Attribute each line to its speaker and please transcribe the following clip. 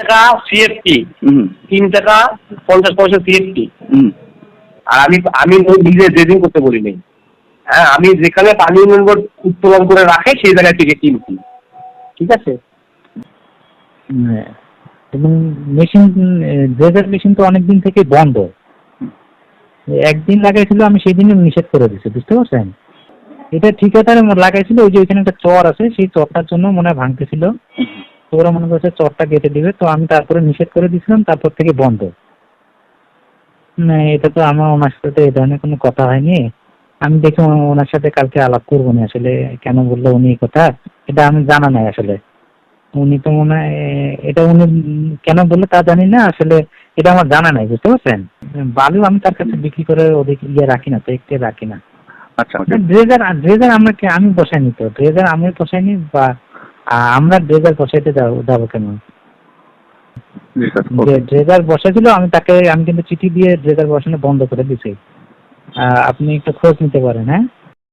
Speaker 1: টাকা সিএফটি তিন টাকা পঞ্চাশ পয়সা সিএফটি
Speaker 2: হুম।
Speaker 1: আর আমি আমি ওই নিজে ড্রেজিং করতে বলি নাই হ্যাঁ আমি যেখানে পানি উন্নয়ন বোর্ড উত্তোলন করে রাখে সেই জায়গায় থেকে কিনছি। ঠিক আছে?
Speaker 3: হ্যাঁ। এবং মেশিন ড্রেজার মেশিন তো অনেকদিন থেকে বন্ধ। একদিন লাগাইছিল আমি সেই দিনই নিষেধ করে দিছি বুঝতে পারছেন? এটা ঠিকাদারে লাগাইছিল ওই যে ওইখানে একটা চর আছে সেই চরটার জন্য মনে হয় ভাঙতেছিল। তো ওরা মনে করছে চরটা কেটে দিবে তো আমি তারপরে নিষেধ করে দিয়েছিলাম তারপর থেকে বন্ধ। না এটা তো আমার ওনার সাথে এই ধরনের কোনো কথা হয়নি। আমি দেখি ওনার সাথে কালকে আলাপ করব না আসলে কেন বলল উনি এই কথা? এটা আমি জানা নাই আসলে। উনি তো মনে হয় এটা উনি কেন বলল তা জানি না আসলে এটা আমার জানা নাই বুঝতে পারছেন? বালু আমি তার কাছে বিক্রি করে ওদিক ইয়ে রাখি না তো একটু রাখি না।
Speaker 2: আচ্ছা
Speaker 3: ড্রেজার ড্রেজার আমাকে আমি বসাইনি তো। ড্রেজার আমি বসাইনি বা আমরা ড্রেজার বসাইতে যাব কেন? যে ড্রেজার বসাইছিল আমি তাকে আমি কিন্তু চিঠি দিয়ে ড্রেজার বসানো বন্ধ করে দিছি। আহ, আপনি একটু খোঁজ নিতে পারেন হ্যাঁ?